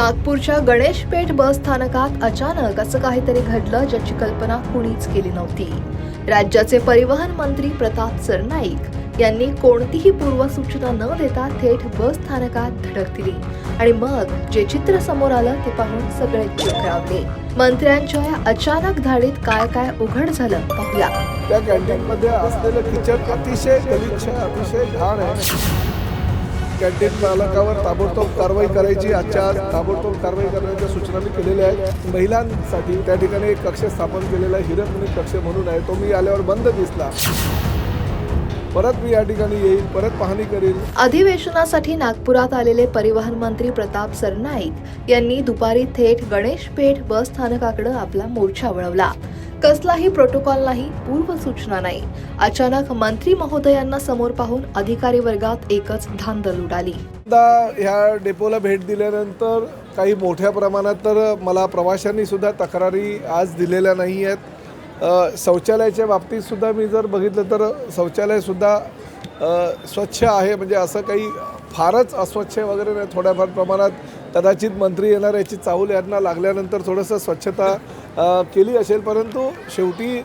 नागपूरच्या गणेशपेठ बस स्थानकात अचानक असं काहीतरी घडलं ज्याची कल्पना कुणीच केली नव्हती. राज्याचे परिवहन मंत्री प्रताप सरनाईक यांनी कोणतीही पूर्वसूचना न देता थेट बस स्थानकात धडक दिली आणि मग जे चित्र समोर आलं ते पाहून सगळे चक्रावले मंत्र्यांच्या या अचानक धाडीत काय काय उघड झालं पाहूया. त्या कॅन्टीनमध्ये असलेलं किचन अतिशय गलिच्छ अतिशय घाण आहे. कॅन्टीन चालकावर ताबडतोब कारवाई करायची. आजच्या आज ताबडतोब कारवाई करण्याच्या सूचना मी केलेल्या आहेत. महिलांसाठी त्या ठिकाणी एक कक्ष स्थापन केलेला आहे. हिरकमुनी कक्ष म्हणून आहे. तो मी आल्यावर बंद दिसला. परत मी या ठिकाणी येईल परत पाहणी करेल अधिवेशनासाठी नागपुरात आलेले परिवहन मंत्री प्रताप सरनाईक यांनी दुपारी थेट गणेशपेठ बस स्थानकाकडे आपला मोर्चा वळवला. कसलाही प्रोटोकॉल नाही पूर्वसूचना नाही. अचानक मंत्री महोदयांना समोर पाहून अधिकारी वर्गात एकच धांदल उडाली. ह्या डेपोला भेट दिल्यानंतर काही मोठ्या प्रमाणात तर मला प्रवाशांनी सुद्धा तक्रारी आज दिलेल्या नाही आहेत. शौचालयाच्या बाबतीत सुद्धा मी जर बघितलं तर शौचालयसुद्धा स्वच्छ आहे. म्हणजे असं काही फारच अस्वच्छ वगैरे नाही. थोड्याफार प्रमाणात कदाचित मंत्री येणार याची चाहूल यांना लागल्यानंतर थोडंसं स्वच्छता केली असेल परंतु शेवटी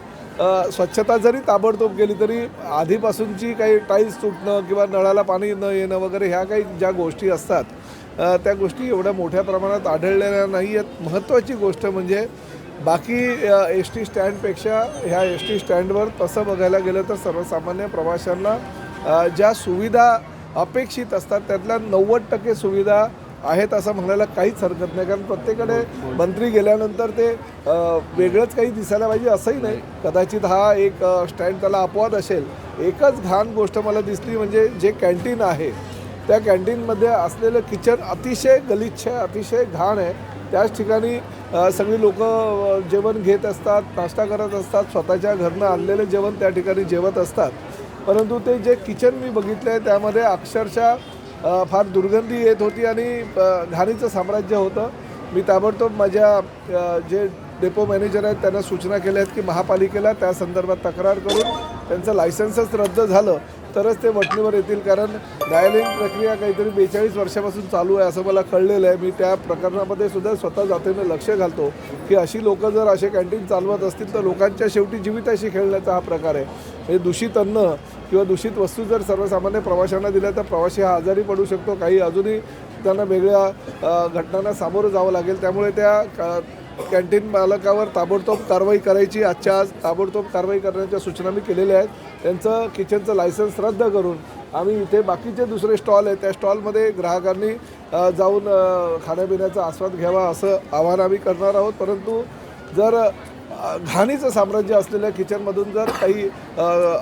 स्वच्छता जरी ताबडतोब केली तरी आधीपासूनची काही टाईल्स तुटणं किंवा नळाला पाणी न येणं वगैरे ह्या काही ज्या गोष्टी असतात त्या गोष्टी एवढ्या मोठ्या प्रमाणात आढळलेल्या नाही आहेत. महत्त्वाची गोष्ट म्हणजे बाकी एस टी स्टँडपेक्षा ह्या एस टी स्टँडवर तसं बघायला गेलं तर सर्वसामान्य प्रवाशांना ज्या सुविधा अपेक्षित असतात त्यातल्या नव्वद टक्के सुविधा आहेत असं म्हणायला काहीच हरकत नाही. कारण प्रत्येकडे मंत्री गेल्यानंतर ते वेगळंच काही दिसायला पाहिजे असंही नाही. कदाचित हा एक स्टँड त्याला अपवाद असेल. एकच घाण गोष्ट मला दिसली म्हणजे जे कॅन्टीन आहे त्या कॅन्टीनमध्ये असलेलं किचन अतिशय गलिच्छ आहे अतिशय घाण आहे. त्याच ठिकाणी सगळी लोक जेवण घेत असतात नाश्ता करत असतात स्वतःच्या घरनं आणलेलं जेवण त्या ठिकाणी जेवत असतात. परंतु ते जे किचन मी बघितलं आहे त्यामध्ये अक्षरशः फार दुर्गंधी येत होती आणि घाणीचं साम्राज्य होतं. मी ताबडतोब माझ्या जे डेपो मॅनेजर आहेत त्यांना सूचना केल्या आहेत की महापालिकेला त्या संदर्भात तक्रार करून त्यांचं लायसन्सच रद्द झालं. तरच ते वटणीवर येतील कारण न्यायालयीन प्रक्रिया काहीतरी बेचाळीस वर्षापासून चालू आहे असं मला कळलेलं आहे. मी त्या प्रकरणामध्ये सुद्धा स्वतः जातीनं लक्ष घालतो की अशी लोकं जर असे कॅन्टीन चालवत असतील तर लोकांच्या शेवटी जीविताशी खेळण्याचा हा प्रकार आहे. म्हणजे दूषित अन्न किंवा दूषित वस्तू जर सर्वसामान्य प्रवाशांना दिल्या तर प्रवासी हा आजारी पडू शकतो. काही अजूनही त्यांना वेगळ्या घटनांना सामोरं जावं लागेल. त्यामुळे त्या क- कॅन्टीन मालकावर ताबडतोब कारवाई करायची. आजच्या आज ताबडतोब कारवाई करण्याच्या सूचना मी केलेल्या आहेत. त्यांचं किचनचं लायसन्स रद्द करून आम्ही इथे बाकीचे दुसरे स्टॉल आहेत. त्या स्टॉलमध्ये ग्राहकांनी जाऊन खाण्यापिण्याचा आस्वाद घ्यावा असं आवाहन आम्ही करणार आहोत. परंतु जर घाणीचं साम्राज्य असलेल्या किचनमधून जर काही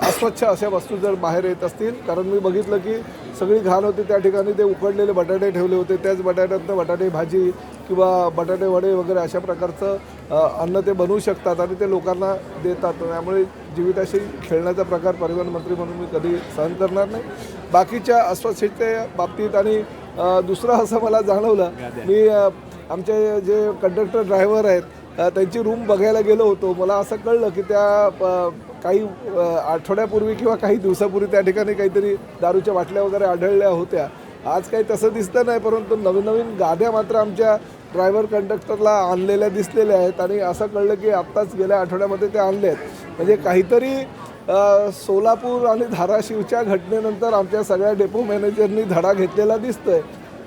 अस्वच्छ अशा वस्तू जर बाहेर येत असतील कारण मी बघितलं की सगळी घाण होती त्या ठिकाणी ते उकडलेले बटाटे ठेवले होते. त्याच बटाट्यातनं बटाटे भाजी किंवा बटाटे वडे वगैरे अशा प्रकारचं अन्न ते बनवू शकतात आणि ते लोकांना देतात. त्यामुळे जीविताशी खेळण्याचा प्रकार परिवहन मंत्री म्हणून मी कधी सहन करणार नाही. बाकीच्या अस्वच्छतेच्या बाबतीत आणि दुसरं असं मला जाणवलं मी आमचे जे कंडक्टर ड्रायव्हर आहेत त्यांची रूम बघायला गेलो होतो. मला असं कळलं की त्या काही आठवड्यापूर्वी किंवा काही दिवसापूर्वी त्या ठिकाणी काहीतरी दारूच्या बाटल्या वगैरे आढळल्या होत्या. आज काही तसं दिसतं नाही परंतु नवीन नवीन गाद्या मात्र आमच्या ड्रायव्हर कंडक्टरला आणलेल्या दिसलेल्या आहेत. आणि असं कळलं की आत्ताच गेल्या आठवड्यामध्ये ते आणले आहेत. म्हणजे काहीतरी सोलापूर आणि धाराशिवच्या घटनेनंतर आमच्या सगळ्या डेपो मॅनेजरनी धडा घेतलेला दिसतोय.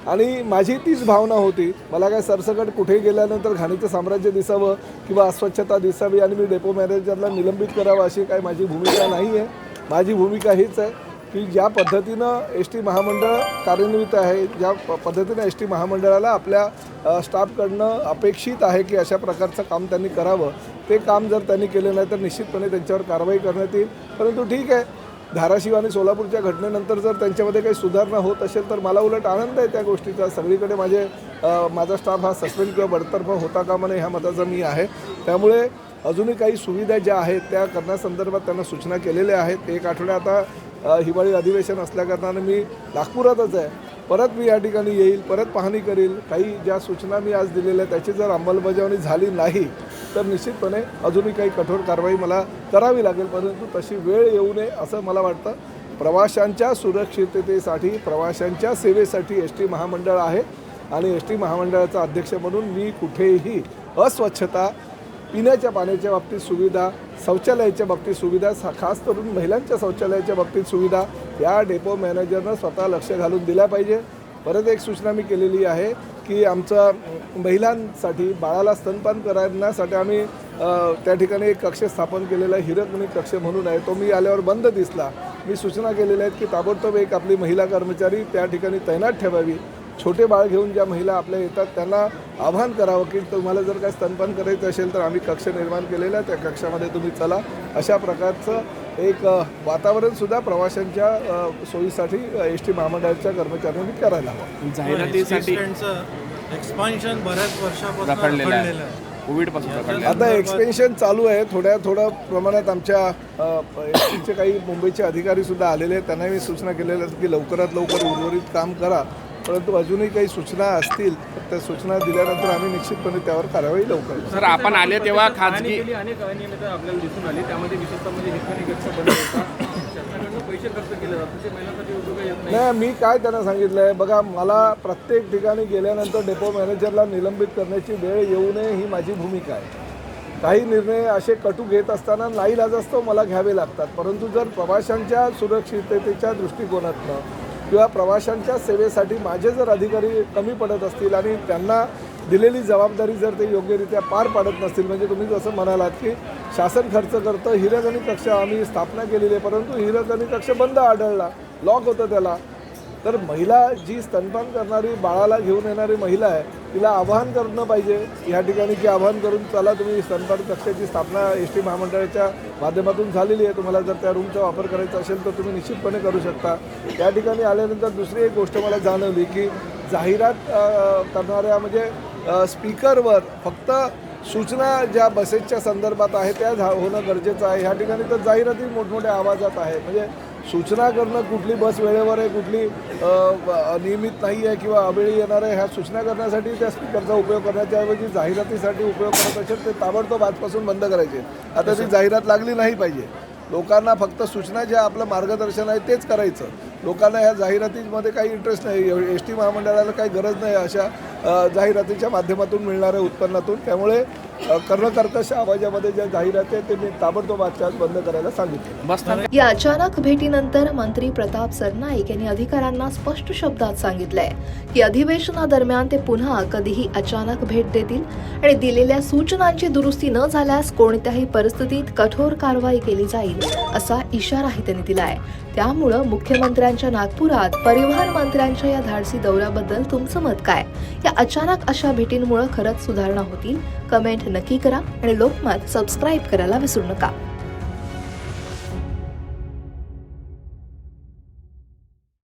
आणि माझी तीच भावना होती. मला काय सरसकट कुठे गेल्यानंतर घाणीचं साम्राज्य दिसावं किंवा अस्वच्छता दिसावी आणि मी डेपो मॅनेजरला निलंबित करावं अशी काय माझी भूमिका नाही आहे माझी भूमिका हीच आहे की ज्या पद्धतीनं एस टी महामंडळ कार्यान्वित आहे ज्या पद्धतीनं एस टी महामंडळाला आपल्या स्टाफकडनं अपेक्षित आहे की अशा प्रकारचं काम त्यांनी करावं. ते काम जर त्यांनी केलं नाही तर निश्चितपणे त्यांच्यावर कारवाई करण्यात येईल. परंतु ठीक आहे धाराशिव आणि सोलापूरच्या घटनेनंतर जर त्यांच्यामध्ये काही सुधारणा होत असेल तर मला उलट आनंद आहे त्या गोष्टीचा. सगळीकडे माझे माझा स्टाफ हा सस्पेंड किंवा बडतर्फ होता कामा नये ह्या मताचा मी आहे. त्यामुळे अजूनही काही सुविधा ज्या आहेत त्या करण्यासंदर्भात त्यांना सूचना केलेल्या आहेत. एक आठवड्या आता हिवाळी अधिवेशन असल्याकारणानं मी नागपुरातच आहे. परत मी या ठिकाणी येईल परत पाहणी करील. काही ज्या सूचना मी आज दिलेल्या आहेत त्याची जर अंमलबजावणी झाली नाही तर निश्चितपणे अजूनही काही कठोर कारवाई मला करावी लागेल. परंतु तशी वेळ येऊ नये असं मला वाटतं. प्रवाशांच्या सुरक्षिततेसाठी प्रवाशांच्या सेवेसाठी एस टी महामंडळ आहे. आणि एस टी महामंडळाचा अध्यक्ष म्हणून मी कुठेही अस्वच्छता पिण्याच्या पाण्याच्या बाबतीत सुविधा शौचालयाच्या बाबतीत सुविधा सा- खास करून महिलांच्या शौचालयाच्या बाबतीत सुविधा या डेपो मॅनेजरनं स्वतः लक्ष घालून दिल्या पाहिजे. परत एक सूचना मी केलेली आहे की आमचं महिलांसाठी बाळाला स्तनपान करण्यासाठी आम्ही त्या ठिकाणी एक कक्ष स्थापन केलेला आहे हिरकणी कक्ष म्हणून आहे. तो मी आल्यावर बंद दिसला. मी सूचना केलेल्या आहेत की ताबडतोब एक आपली महिला कर्मचारी त्या ठिकाणी तैनात ठेवावी. छोटे बाळ घेऊन ज्या महिला आपल्या येतात त्यांना आव्हान करावं की तुम्हाला जर काय स्तनपान करायचं असेल तर आम्ही कक्ष निर्माण केलेला आहे त्या कक्षामध्ये तुम्ही चला. अशा प्रकारचं एक वातावरणसुद्धा प्रवाशांच्या सोयीसाठी एस टी महामंडळाच्या कर्मचाऱ्यांनी करायला हवं. जाहिरातीसाठी एक्सपान्शन बऱ्याच वर्षापासून आहे. आता एक्सपेन्शन चालू आहे. थोड्या थोड्या प्रमाणात आमच्या एस टीचे काही मुंबईचे अधिकारी सुद्धा आलेले आहेत. त्यांना मी सूचना केलेल्या की लवकरात लवकर उर्वरित काम करा. परंतु अजूनही काही सूचना असतील तर त्या सूचना दिल्यानंतर आम्ही निश्चितपणे त्यावर कारवाई लवकर करू. सर आपण आले तेव्हा खाजगी अनेक अनियमितता आपल्याला दिसून आली. त्यामध्ये विशेषतः म्हणजे हिरकणी कक्ष बंद होता शासनाकडनं पैसे खर्च केले जातात. ते महिलांसाठी उद्योग येत नाही. नाही मी काय त्यांना सांगितलं आहे बघा मला प्रत्येक ठिकाणी गेल्यानंतर डेपो मॅनेजरला निलंबित करण्याची वेळ येऊ नये ही माझी भूमिका आहे. काही निर्णय असे कटू घेत असताना नाईलाज असतो मला घ्यावे लागतात. परंतु जर प्रवाशांच्या सुरक्षिततेच्या दृष्टिकोनातनं किंवा प्रवाशांच्या सेवेसाठी माझे जर अधिकारी कमी पडत असतील आणि त्यांना दिलेली जबाबदारी जर ते योग्यरित्या पार पाडत नसतील म्हणजे तुम्ही जसं म्हणालात की शासन खर्च करतं हिरकणी कक्ष आम्ही स्थापना केलेली आहे परंतु हिरकणी कक्ष बंद आढळला लॉक होतं त्याला. तर महिला जी स्तनपान करणारी बाळाला घेऊन येणारी महिला आहे तिला आवाहन करणं पाहिजे. या ठिकाणी की आवाहन करून चला तुम्ही स्तनपान कक्षाची स्थापना एस टी महामंडळाच्या माध्यमातून झालेली आहे. तुम्हाला जर त्या रूमचा वापर करायचा असेल तर तुम्ही निश्चितपणे करू शकता. त्या ठिकाणी आल्यानंतर दुसरी एक गोष्ट मला जाणवली की जाहिरात करणाऱ्या म्हणजे स्पीकरवर फक्त सूचना ज्या बसेसच्या संदर्भात आहे त्या झा होणं गरजेचं आहे. ह्या ठिकाणी तर जाहिराती मोठमोठ्या आवाजात आहे. म्हणजे सूचना करणं कुठली बस वेळेवर आहे कुठली नियमित नाही आहे किंवा अवेळी येणार आहे ह्या सूचना करण्यासाठी त्या स्पीकरचा उपयोग करण्याच्या ऐवजी जाहिरातीसाठी उपयोग करत असेल ते ताबडतोब आजपासून बंद करायचे. आता ती जाहिरात लागली नाही पाहिजे. लोकांना फक्त सूचना ज्या आपलं मार्गदर्शन आहे तेच करायचं. लोकांना ह्या जाहिरातीमध्ये काही इंटरेस्ट नाही. एस टी महामंडळाला काही गरज नाही अशा जाहिरातीच्या माध्यमातून मिळणाऱ्या उत्पन्नातून. त्यामुळे कर्णकर्कश आवाजामध्ये ज्या जाहिराती आहेत ते मी ताबडतोब आजच्या आज बंद करायला सांगितले. या अचानक भेटीनंतर मंत्री प्रताप सरनाईक यांनी अधिकाऱ्यांना स्पष्ट शब्दात सांगितलंय की अधिवेशनादरम्यान ते पुन्हा कधीही अचानक भेट देतील आणि दिलेल्या सूचनांची दुरुस्ती न झाल्यास कोणत्याही परिस्थितीत कठोर कारवाई केली जाईल असा इशाराही त्यांनी दिलाय. त्यामुळं मुख्यमंत्र्यांच्या नागपुरात परिवहन मंत्र्यांच्या या धाडसी दौऱ्याबद्दल तुमचं मत काय? या अचानक अशा भेटींमुळे खरंच सुधारणा होतील. कमेंट नक्की करा आणि लोकमत सबस्क्राईब करायला विसरू नका.